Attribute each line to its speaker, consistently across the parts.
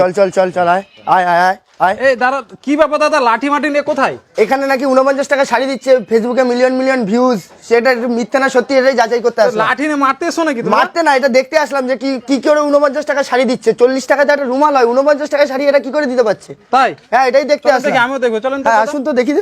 Speaker 1: চল চল চল চল আয় আয় আয় আয় আয়।
Speaker 2: এই দাদা কি ব্যাপার দাদা লাঠি মাটি নিয়ে কোথায়?
Speaker 1: এখানে নাকি উনপঞ্চাশ টাকা শাড়ি দিচ্ছে ফেসবুকে মিলিয়ন মিলিয়ন ভিউজ সেটা মিথ্যা না সত্যি এটাই যাচাই করতে আসলাম।
Speaker 2: লাঠি নিয়ে মারতে এসো নাকি
Speaker 1: মারতে না এটা দেখতে আসলাম যে কি কি করে উনপঞ্চাশ টাকা শাড়ি দিচ্ছে। চল্লিশ টাকা একটা রুমাল হয় উনপঞ্চাশ টাকা শাড়ি এটা কি করে দিতে পারছে?
Speaker 2: তাই?
Speaker 1: হ্যাঁ এটাই দেখতে
Speaker 2: আসলে
Speaker 1: আসলাম।
Speaker 2: আমিও দেখব চলেন তো
Speaker 1: হ্যাঁ আসুন তো দেখি।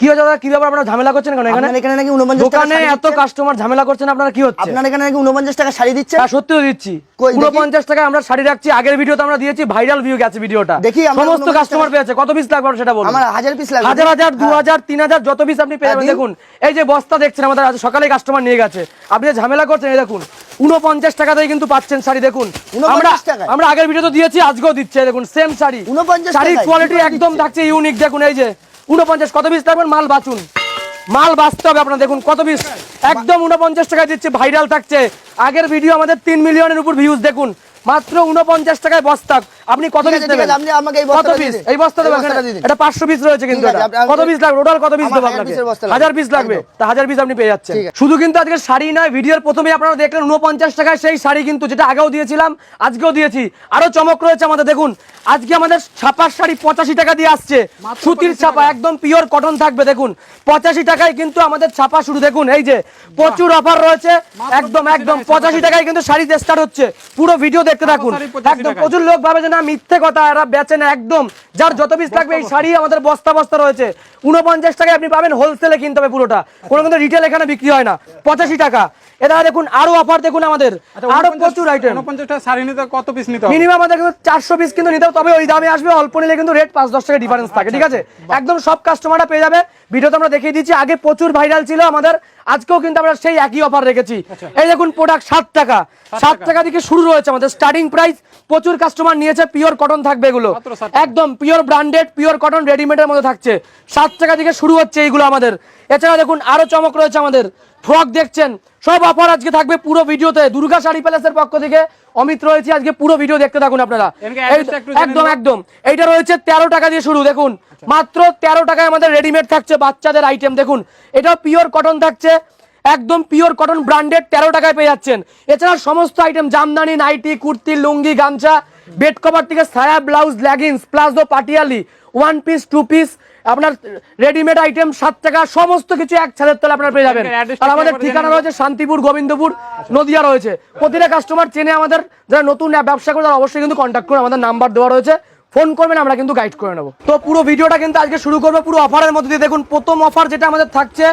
Speaker 3: কি হচ্ছে দাদা? কি ব্যাপার আপনারা ঝামেলা করছেন কেন এখানে?
Speaker 1: এখানে নাকি উনপঞ্চাশ টাকা
Speaker 3: দোকানে এত কাস্টমার ঝামেলা করছেন আপনারা কি হচ্ছে?
Speaker 1: আপনার এখানে নাকি উনপঞ্চাশ টাকা শাড়ি দিচ্ছে
Speaker 3: হ্যাঁ সত্যি দিচ্ছি। আমরা শাড়ি রাখছি আগের ভিডিওতে আমরা দিয়েছি ভাইরাল ভিউ গেছে ভিডিওটা।
Speaker 1: দেখি,
Speaker 3: সমস্ত কাস্টমার পেয়েছে কত পিস লাগবে সেটা বলুন?
Speaker 1: আমার হাজার পিস লাগবে।
Speaker 3: হাজার হাজার যত পিস আপনি পেয়ে
Speaker 1: হ্যাঁ।
Speaker 3: দেখুন এই যে বস্তা দেখছেন আমাদের আজ সকালে কাস্টমার নিয়ে গেছে। আপনি ঝামেলা করছেন এই দেখুন উনপঞ্চাশ টাকাতেই কিন্তু পাচ্ছেন শাড়ি দেখুন। আমরা? আমরা আগের ভিডিওতে দিয়েছি আজকেও দিচ্ছে দেখুন সেম শাড়ি। শাড়ির কোয়ালিটি একদম থাকছে ইউনিক দেখুন এই যে। উনপঞ্চাশ কত পিস থাকবেন? মাল বাঁচুন। মাল বাঁচতে হবে আপনার, দেখুন কত পিস একদম উনপঞ্চাশ টাকায় দিচ্ছে ভাইরাল থাকছে। আগের ভিডিও আমাদের তিন মিলিয়নের উপর ভিউজ দেখুন। মাত্র উনপঞ্চাশ টাকায় বস্তা। আপনি কত পিস দেবেন
Speaker 1: আপনি আমাকে এই
Speaker 3: কত পিস। এই বস্তা দেবেন। এটা পাঁচশো পিস রয়েছে কিন্তু এটা কত পিস লাগবে? টোটাল কত পিস দেবো আপনাকে?
Speaker 1: পিসের বস্তা লাগবে।
Speaker 3: হাজার পিস লাগবে। তা হাজার পিস আপনি পেয়ে যাচ্ছেন। শুধু কিন্তু আজকে শাড়ি নয় ভিডিওর প্রথমেই আপনারা দেখলেন উনপঞ্চাশ টাকায় সেই শাড়ি কিন্তু যেটা আগেও দিয়েছিলাম আজকেও দিয়েছি। আরও চমক রয়েছে আমাদের দেখুন। আজকে আমাদের ছাপার শাড়ি পঁচাশি টাকা দিয়ে আসছে। সুতির ছাপা একদম পিওর কটন থাকবে দেখুন। পঁচাশি টাকায় কিন্তু আমাদের ছাপা শুরু দেখুন এই যে প্রচুর অফার রয়েছে।
Speaker 2: মাত্র
Speaker 3: একদম
Speaker 2: 85
Speaker 3: একদম
Speaker 2: টাকায়
Speaker 3: পঁচাশি টাকায় কিন্তু শাড়ি স্টার্ট হচ্ছে। পুরো ভিডিও দেখতে থাকুন। একদম প্রচুর লোক ভাবে যে না মিথ্যে কথা এরা বেচে না একদম। যার যত পিস লাগবে এই শাড়ি আমাদের বস্তা বস্তা রয়েছে। উনপঞ্চাশ টাকায় আপনি পাবেন হোলসেলে কিনতে হবে পুরোটা। কোনো কিন্তু রিটেল এখানে বিক্রি হয় না। পঁচাশি টাকা। এটা দেখুন আরও অফার দেখুন আমাদের।
Speaker 2: আচ্ছা, আরও
Speaker 3: প্রচুর আইটেম
Speaker 2: শাড়ি নিতে কত পিস নিতে
Speaker 3: মিনিমাম আমাদের চারশো পিস কিন্তু নিতে তবে ওই দামে আসবে অল্প নিলে কিন্তু রেট পাঁচ দশ টাকা ডিফারেন্স থাকে ঠিক আছে? একদম সব কাস্টমাররা পেয়ে যাবে। ভিডিওতে আমরা দেখিয়ে দিচ্ছি। আগে প্রচুর ভাইরাল ছিল আমাদের। আজকেও কিন্তু আমরা সেই একই অফার রেখেছি। এই দেখুন প্রোডাক্ট সাত টাকা। সাত টাকা। থেকে শুরু রয়েছে আমাদের? স্টার্টিং প্রাইস প্রচুর কাস্টমার নিয়েছে পিওর কটন থাকবে এগুলো। একদম পিওর ব্র্যান্ডেড পিওর কটন রেডিমেডের মধ্যে থাকছে। সাত টাকা থেকে শুরু হচ্ছে এইগুলো আমাদের? এছাড়া দেখুন আরও চমক রয়েছে আমাদের। ফ্রক দেখছেন সব অফার আজকে থাকবে পুরো ভিডিওতে। দুর্গা শাড়ি প্যালেসের পক্ষ থেকে। অমিত রয়েছে আজকে পুরো ভিডিও দেখতে থাকুন আপনারা। একদম একদম। এইটা রয়েছে তেরো টাকা দিয়ে শুরু দেখুন। মাত্র তেরো টাকায় আমাদের রেডিমেড থাকছে বাচ্চাদের আইটেম দেখুন। এটা পিওর কটন থাকছে। একদম পিওর কটন ব্র্যান্ডেড তেরো টাকায় পেয়ে যাচ্ছেন। এছাড়া সমস্ত আইটেম জামদানি নাইটি কুর্তি লুঙ্গি গামছা বেড কভার থেকে সায়া blouse leggings palazzo Patiala one piece two piece আপনার রেডিমেড আইটেম সাত টাকা সমস্ত কিছু এক ছাদের তলে আপনারা পেয়ে যাবেন। আর আমাদের ঠিকানা রয়েছে শান্তিপুর গোবিন্দপুর নদিয়া রয়েছে। প্রতিটা কাস্টমার চেনে আমাদের যারা নতুন ব্যবসা করে তারা অবশ্যই কিন্তু কন্ট্যাক্ট করুন আমাদের নাম্বার দেওয়া রয়েছে। ফোন করবেন আমরা কিন্তু গাইড করে নেব। তো পুরো ভিডিওটা কিন্তু আজকে শুরু করব পুরো অফারের মধ্যে দিয়ে দেখুন প্রথম অফার যেটা আমাদের থাকছে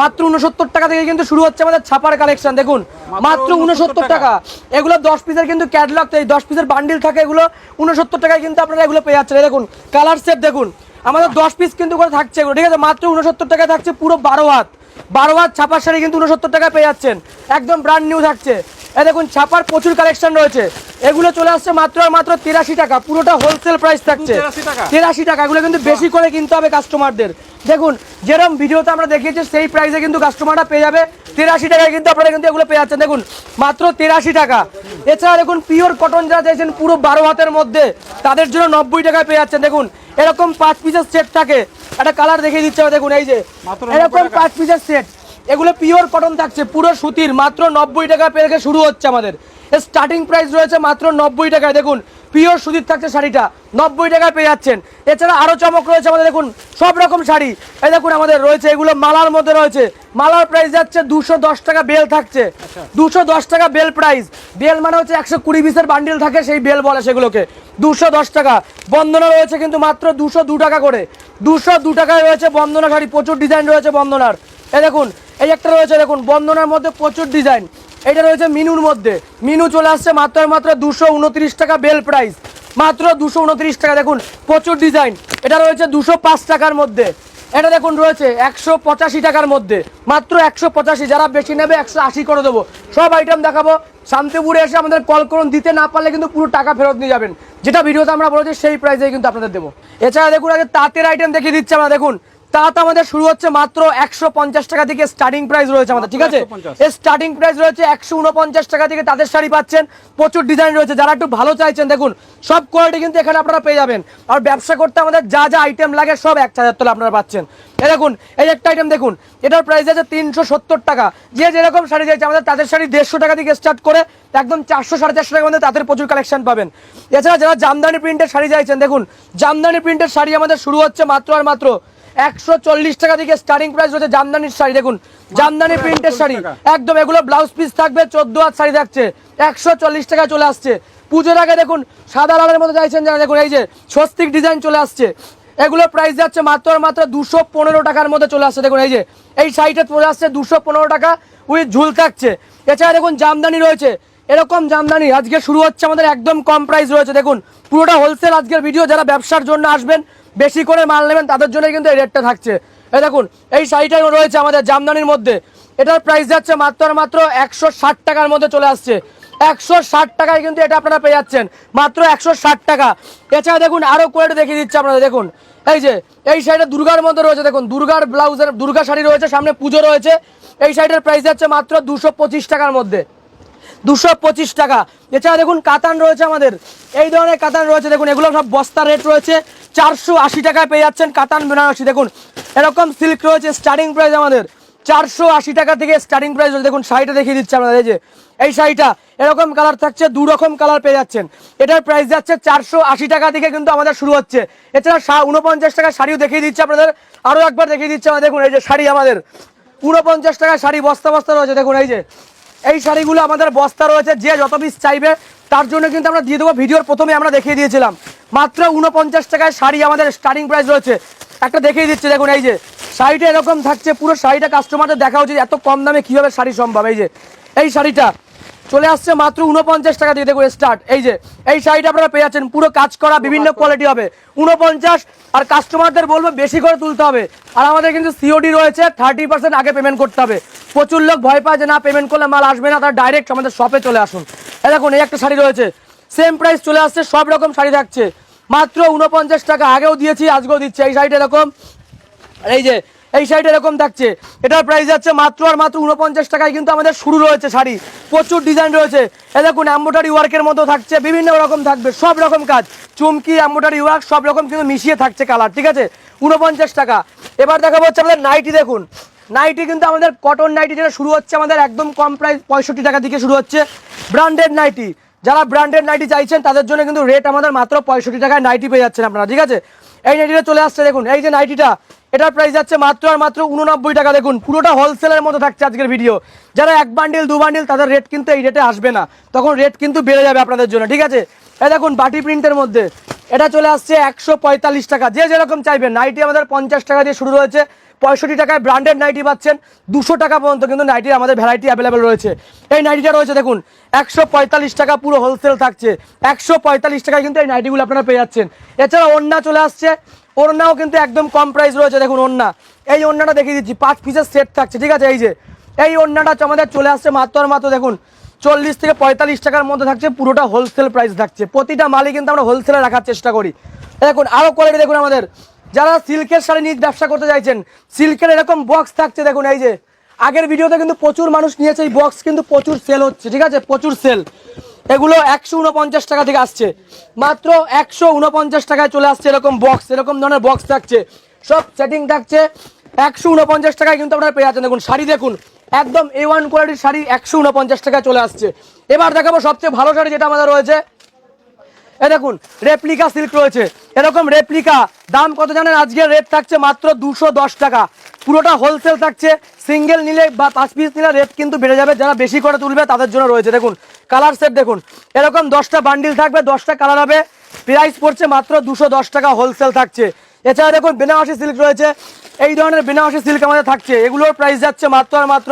Speaker 3: মাত্র উনসত্তর টাকা থেকে কিন্তু শুরু হচ্ছে আমাদের ছাপার কালেকশন দেখুন। মাত্র উনসত্তর টাকা। এগুলো দশ পিসের কিন্তু ক্যাটলগ এই দশ পিসের বান্ডিল থাকে এগুলো উনসত্তর টাকায় কিন্তু আপনারা এগুলো পেয়ে যাচ্ছেন। দেখুন কালার সেট দেখুন। আমাদের দশ পিস কিন্তু করে থাকছে এগুলো। ঠিক আছে মাত্র উনসত্তর টাকায় থাকছে পুরো বারো হাত। বারো হাত ছাপার শাড়ি কিন্তু উনসত্তর টাকায় পেয়ে যাচ্ছেন। একদম ব্র্যান্ড নিউ থাকছে। এই দেখুন ছাপার প্রচুর কালেকশন রয়েছে। এগুলো চলে আসছে মাত্র আর মাত্র তিরাশি টাকা। পুরোটা হোলসেল প্রাইস থাকছে।
Speaker 2: টাকা?
Speaker 3: তিরাশি টাকা এগুলো কিন্তু বেশি করে কিনতে হবে কাস্টমারদের দেখুন যেরকম ভিডিওতে আমরা দেখিয়েছি সেই প্রাইসে কিন্তু কাস্টমাররা পেয়ে যাবে। তিরাশি টাকায় কিন্তু আপনারা কিন্তু এগুলো পেয়ে যাচ্ছেন। দেখুন মাত্র তিরাশি টাকা। এছাড়া দেখুন পিওর কটন যারা চাইছেন পুরো বারো হাতের মধ্যে তাদের জন্য নব্বই টাকায় পেয়ে যাচ্ছেন। দেখুন এরকম পাঁচ পিসের সেট থাকে। একটা কালার দেখিয়ে দিচ্ছে দেখুন এই যে। এরকম পাঁচ পিসের সেট এগুলো পিওর কটন থাকছে পুরো সুতির মাত্র নব্বই টাকা পেয়ে শুরু হচ্ছে আমাদের। স্টার্টিং প্রাইস রয়েছে মাত্র নব্বই টাকায় দেখুন। পিওর সুতির থাকছে শাড়িটা। নব্বই টাকায় পেয়ে যাচ্ছেন। এছাড়া আরও চমক রয়েছে আমাদের দেখুন সব রকম শাড়ি। এই দেখুন আমাদের রয়েছে এগুলো মালার মধ্যে রয়েছে। মালার প্রাইস যাচ্ছে দুশো দশ টাকা বেল থাকছে। দুশো দশ টাকা বেল প্রাইস বেল মানে হচ্ছে একশো কুড়ি পিসের বান্ডিল থাকে সেই বেল বলে সেগুলোকে। দুশো দশ টাকা। বন্দনা রয়েছে কিন্তু মাত্র দুশো দু টাকা করে। দুশো দু টাকায় রয়েছে বন্দনা শাড়ি প্রচুর ডিজাইন রয়েছে বন্দনার। এই দেখুন এই একটা রয়েছে দেখুন বন্দনার মধ্যে প্রচুর ডিজাইন এটা রয়েছে মিনুর মধ্যে। মিনু চলে আসছে মাত্র মাত্র দুশো উনত্রিশ টাকা বেল প্রাইস। মাত্র দুশো উনত্রিশ টাকা, দেখুন, প্রচুর ডিজাইন। এটা রয়েছে দুশো পাঁচ টাকার মধ্যে। এটা, দেখুন, রয়েছে একশো পঁচাশি টাকার মধ্যে। মাত্র একশো পঁচাশি, যারা বেশি নেবে একশো আশি করে দেবো। সব আইটেম দেখাবো। শান্তিপুরে এসে আমাদের কল করুন। দিতে না পারলে কিন্তু পুরো টাকা ফেরত নিয়ে যাবেন। যেটা ভিডিওতে আমরা বলেছি, সেই প্রাইসে কিন্তু আপনাদের দেবো। এছাড়া, দেখুন, আগে তাঁতের আইটেম দেখিয়ে দিচ্ছে আমরা, দেখুন। তাঁত আমাদের শুরু হচ্ছে মাত্র একশো পঞ্চাশ টাকা থেকে স্টার্টিং প্রাইস রয়েছে আমাদের ঠিক আছে? স্টার্টিং প্রাইস রয়েছে একশো উনপঞ্চাশ টাকা থেকে তাদের শাড়ি পাচ্ছেন প্রচুর ডিজাইন রয়েছে যারা একটু ভালো চাইছেন দেখুন সব কোয়ালিটি কিন্তু এখানে আপনারা পেয়ে যাবেন। আর ব্যবসা করতে আমাদের যা যা আইটেম লাগে সব এক হাজার তলে আপনারা পাচ্ছেন। এই দেখুন এই একটা আইটেম দেখুন এটার প্রাইস আছে তিনশো সত্তর টাকা। যে যেরকম শাড়ি চাইছে আমাদের তাদের শাড়ি দেড়শো টাকা থেকে স্টার্ট করে একদম চারশো সাড়ে চারশো টাকার মধ্যে তাদের প্রচুর কালেকশন পাবেন। এছাড়া যারা জামদানি প্রিন্টের শাড়ি চাইছেন দেখুন জামদানি প্রিন্টের শাড়ি আমাদের শুরু হচ্ছে মাত্র আর মাত্র একশো চল্লিশ টাকা থেকে স্টার্টিং প্রাইস রয়েছে জামদানির শাড়ি দেখুন। জামদানি প্রিন্টের শাড়ি। একদম এগুলো ব্লাউজ পিস থাকবে চোদ্দ হাত শাড়ি থাকছে। একশো চল্লিশ টাকা চলে আসছে। পুজোর আগে দেখুন সাদা লালের মতো চাইছেন যারা। দেখুন এই যে স্বস্তিক ডিজাইন চলে আসছে। এগুলো প্রাইস যাচ্ছে মাত্র মাত্র দুশো পনেরো টাকার মধ্যে চলে আসছে। দেখুন এই যে এই শাড়িটা চলে আসছে দুশো পনেরো টাকা উইথ ঝুল থাকছে। এছাড়া দেখুন জামদানি রয়েছে। এরকম জামদানি আজকে শুরু হচ্ছে, আমাদের একদম কম প্রাইস রয়েছে। দেখুন, পুরোটা হোলসেল আজকের ভিডিও যারা ব্যবসার জন্য আসবেন, বেশি করে মাল নেবেন, তাদের জন্য কিন্তু এই রেটটা থাকছে। এই দেখুন, এই শাড়িটাই রয়েছে আমাদের জামদানির মধ্যে। এটার প্রাইস যাচ্ছে মাত্র মাত্র একশো ষাট টাকার মধ্যে চলে আসছে। একশো ষাট টাকায় কিন্তু এটা আপনারা পেয়ে যাচ্ছেন। মাত্র একশো ষাট টাকা। এছাড়া দেখুন, আরও কোয়ালিটি দেখিয়ে দিচ্ছে আপনাদের, দেখুন। এই যে, এই শাড়িটা দুর্গার মধ্যে রয়েছে, দেখুন, দুর্গার ব্লাউজের দুর্গা শাড়ি রয়েছে, সামনে পুজো রয়েছে। এই শাড়িটার প্রাইস যাচ্ছে মাত্র দুশো টাকার মধ্যে। দুশো পঁচিশ টাকা। এছাড়া দেখুন কাতান রয়েছে আমাদের। এই ধরনের কাতান রয়েছে, দেখুন, এগুলো সব বস্তা রেট রয়েছে। চারশো আশি টাকায় পেয়ে যাচ্ছেন কাতান বেনারসি। দেখুন, এরকম সিল্ক রয়েছে স্টার্টিং প্রাইস আমাদের। চারশো আশি টাকা থেকে স্টার্টিং প্রাইস দেখুন, শাড়িটা দেখিয়ে দিচ্ছে আপনাদের, এই যে, এই শাড়িটা। এরকম কালার থাকছে দু রকম কালার পেয়ে যাচ্ছেন। এটার প্রাইস যাচ্ছে চারশো আশি টাকা থেকে কিন্তু আমাদের শুরু হচ্ছে। এছাড়া উনপঞ্চাশ টাকা শাড়িও দেখিয়ে দিচ্ছে আপনাদের। আরও একবার দেখিয়ে দিচ্ছে আমাদের দেখুন, এই যে শাড়ি আমাদের। উনপঞ্চাশ টাকা শাড়ি বস্তা বস্তা রয়েছে, দেখুন, এই যে। এই শাড়িগুলো আমাদের বস্তা রয়েছে, যে যত পিস চাইবে, তার জন্য কিন্তু আমরা দিয়ে দেবো। ভিডিওর প্রথমে আমরা দেখিয়ে দিয়েছিলাম। মাত্র উনপঞ্চাশ টাকায় শাড়ি আমাদের স্টার্টিং প্রাইস রয়েছে। একটা দেখিয়ে দিচ্ছে, দেখুন, এই যে, শাড়িটা এরকম থাকছে, পুরো শাড়িটা কাস্টমারদের দেখা উচিত, এত কম দামে কীভাবে শাড়ি সম্ভব? এই যে, এই শাড়িটা চলে আসছে মাত্র উনপঞ্চাশ টাকা দিয়ে। দেখুন স্টার্ট এই যে এই শাড়িটা আপনারা পেয়ে যাচ্ছেন। পুরো কাজ করা বিভিন্ন কোয়ালিটি হবে। উনপঞ্চাশ আর কাস্টমারদের বলব বেশি করে তুলতে হবে। আর আমাদের কিন্তু সিওডি রয়েছে থার্টি পার্সেন্ট আগে পেমেন্ট করতে হবে। প্রচুর লোক ভয় পায় যে না পেমেন্ট করলে মাল আসবে না। তারা ডাইরেক্ট আমাদের শপে চলে আসুন। এই দেখুন এই একটা শাড়ি রয়েছে। সেম প্রাইস চলে আসছে সব রকম শাড়ি থাকছে। মাত্র উনপঞ্চাশ টাকা আগেও দিয়েছি আজকেও দিচ্ছে। এই শাড়িটা এরকম। এই যে এই শাড়িটা এরকম থাকছে। এটার প্রাইস যাচ্ছে মাত্র আর মাত্র উনপঞ্চাশ টাকায় কিন্তু আমাদের শুরু রয়েছে শাড়ি। প্রচুর ডিজাইন রয়েছে। এ দেখুন অ্যাম্বোটারি ওয়ার্কের মতো থাকছে, বিভিন্ন রকম থাকবে, সব রকম কাজ। চুমকি অ্যাম্বোটারি ওয়ার্ক সব রকম কিন্তু মিশিয়ে থাকছে কালার ঠিক আছে? উনপঞ্চাশ টাকা। এবার দেখাবো হচ্ছে আমাদের নাইটি দেখুন। নাইটি কিন্তু আমাদের কটন নাইটি যেটা শুরু হচ্ছে, আমাদের একদম কম প্রাইস পঁয়ষট্টি টাকা থেকে শুরু হচ্ছে ব্র্যান্ডেড নাইটি যারা ব্র্যান্ডেড নাইটি চাইছেন, তাদের জন্য কিন্তু রেট আমাদের মাত্র পঁয়ষট্টি টাকায় নাইটি পেয়ে যাচ্ছেন আপনারা, ঠিক আছে? এই নাইটিটা চলে আসছে, দেখুন, এই যে নাইটিটা এটার প্রাইস যাচ্ছে মাত্র আর মাত্র উননব্বই টাকা। দেখুন, পুরোটা হোলসেলের মতো থাকছে আজকের ভিডিও যারা এক বান্ডিল দু বান্ডিল তাদের রেট কিন্তু এই রেটে আসবে না। তখন রেট কিন্তু বেড়ে যাবে আপনাদের জন্য, ঠিক আছে? এই দেখুন, বাটি প্রিন্টের মধ্যে। এটা চলে আসছে একশো পঁয়তাল্লিশ টাকা। যে যেরকম চাইবেন নাইটি আমাদের পঞ্চাশ টাকা দিয়ে শুরু রয়েছে পঁয়ষট্টি টাকায় ব্র্যান্ডেড নাইটি পাচ্ছেন। দুশো টাকা পর্যন্ত কিন্তু নাইটির আমাদের ভ্যারাইটি অ্যাভেলেবেল রয়েছে। এই নাইটিটা রয়েছে, দেখুন, একশো পঁয়তাল্লিশ টাকা পুরো হোলসেল থাকছে। একশো পঁয়তাল্লিশ টাকায় কিন্তু এই নাইটিগুলো আপনারা পেয়ে যাচ্ছেন। এছাড়া ওড়না চলে আসছে। ওড়নাও কিন্তু একদম কম প্রাইস রয়েছে, দেখুন ওড়না। এই ওড়নাটা দেখিয়ে দিচ্ছি, পাঁচ পিসের সেট থাকছে, ঠিক আছে? এই যে, এই ওড়নাটা আমাদের চলে আসছে মাত্র আর মাত্র, দেখুন, চল্লিশ থেকে পঁয়তাল্লিশ টাকার মধ্যে থাকছে, পুরোটা হোলসেল প্রাইস থাকছে। প্রতিটা মালই কিন্তু আমরা হোলসেলে রাখার চেষ্টা করি। দেখুন আরও কোয়ালিটি দেখুন আমাদের। যারা সিল্কের শাড়ি নিয়ে ব্যবসা করতে চাইছেন সিল্কের এরকম বক্স থাকছে, দেখুন, এই যে, আগের ভিডিওতে কিন্তু প্রচুর মানুষ নিয়েছে, এই বক্স কিন্তু প্রচুর সেল হচ্ছে, ঠিক আছে? প্রচুর সেল এগুলো একশো উনপঞ্চাশ টাকা থেকে আসছে। মাত্র একশো উনপঞ্চাশ টাকায় চলে আসছে এরকম বক্স এরকম ধরনের বক্স থাকছে। সব সেটিং থাকছে একশো উনপঞ্চাশ টাকায় কিন্তু আপনারা পেয়ে যাচ্ছেন। দেখুন, শাড়ি দেখুন, একদম এ ওয়ান কোয়ালিটির শাড়ি একশো উনপঞ্চাশ টাকায় চলে আসছে। এবার দেখাবো সবচেয়ে ভালো শাড়ি যেটা আমাদের রয়েছে। এ দেখুন রেপ্লিকা সিল্ক রয়েছে। এরকম রেপ্লিকা দাম কত জানেন? আজকের রেট থাকছে মাত্র দুশো দশ টাকা। পুরোটা হোলসেল থাকছে সিঙ্গেল নিলে বা পাঁচ পিস নিলে রেট কিন্তু বেড়ে যাবে, যারা বেশি করে তুলবে তাদের জন্য রয়েছে। দেখুন কালার সেট দেখুন, এরকম দশটা বান্ডিল থাকবে, দশটা কালার হবে প্রাইস পড়ছে মাত্র দুশো টাকা হোলসেল থাকছে। এছাড়া দেখুন, বেনারসি সিল্ক রয়েছে, এই ধরনের বেনারসি সিল্ক আমাদের থাকছে, এগুলোর প্রাইস যাচ্ছে মাত্র আর মাত্র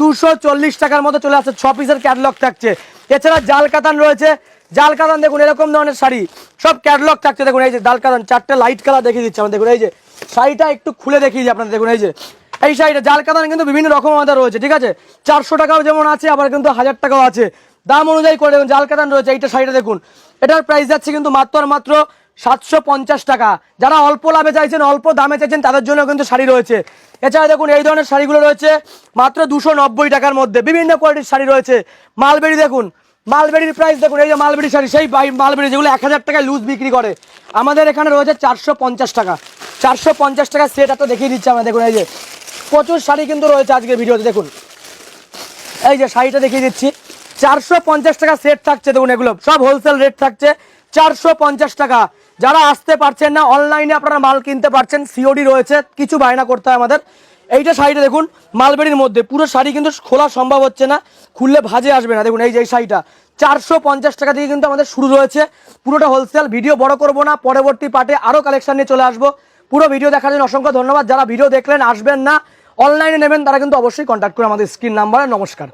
Speaker 3: দুশো চল্লিশ টাকার মতো চলে আসছে, ছ পিসের ক্যাটলগ থাকছে। এছাড়া জাল কাতান রয়েছে, জাল কাতান দেখুন, এরকম ধরনের শাড়ি, সব ক্যাটলগ থাকছে, দেখুন, এই যে জাল কাতান, চারটে লাইট কালার দেখিয়ে দিচ্ছে আমাদের দেখুন, এই যে শাড়িটা একটু খুলে দেখিয়ে দিই আপনাদের, দেখুন, এই যে, এই শাড়িটা, জাল কাতান কিন্তু বিভিন্ন রকম আমাদের রয়েছে, ঠিক আছে? চারশো টাকাও যেমন আছে, আবার কিন্তু হাজার টাকাও আছে। দাম অনুযায়ী করে দেখুন, জাল কাতান রয়েছে, এইটা শাড়িটা দেখুন। এটার প্রাইস যাচ্ছে কিন্তু মাত্র আর মাত্র সাতশো পঞ্চাশ টাকা। যারা অল্প লাভে চাইছেন, অল্প দামে চাইছেন, তাদের জন্য কিন্তু শাড়ি রয়েছে। এছাড়া দেখুন, এই ধরনের শাড়িগুলো রয়েছে মাত্র দুশো নব্বই টাকার মধ্যে। বিভিন্ন কোয়ালিটির শাড়ি রয়েছে। মালবেরি দেখুন, মালবেরির প্রাইস দেখুন, এই যে মালবেরি শাড়ি, সেই মালবেরি যেগুলো এক হাজার টাকায় লুজ বিক্রি করে। আমাদের এখানে রয়েছে চারশো পঞ্চাশ টাকা। চারশো পঞ্চাশ টাকা সেট একটা দেখিয়ে দিচ্ছি আমরা দেখুন, এই যে প্রচুর শাড়ি কিন্তু রয়েছে আজকে ভিডিওতে, দেখুন। এই যে শাড়িটা দেখিয়ে দিচ্ছি, চারশো পঞ্চাশ টাকা সেট থাকছে দেখুন এগুলো, সব হোলসেল রেট থাকছে, চারশো পঞ্চাশ টাকা। যারা আসতে পারছেন না অনলাইনে আপনারা মাল কিনতে পারছেন সিওডি রয়েছে, কিছু বায়না করতে হয় আমাদের। এইটা শাড়িটা দেখুন, মালবেরির মধ্যে, পুরো শাড়ি কিন্তু খোলা সম্ভব হচ্ছে না, খুললে ভাজে আসবে না, দেখুন এই যে এই শাড়িটা। চারশো পঞ্চাশ টাকা থেকে কিন্তু আমাদের শুরু রয়েছে, পুরোটা হোলসেল ভিডিও বড় করব না, পরবর্তী পার্টে আরও কালেকশন নিয়ে চলে আসব। পুরো ভিডিও দেখার জন্য অসংখ্য ধন্যবাদ। যারা ভিডিও দেখলেন, আসবেন না অনলাইনে নেবেন, তারা কিন্তু অবশ্যই কন্ট্যাক্ট করে আমাদের স্ক্রিন নাম্বারে নমস্কার।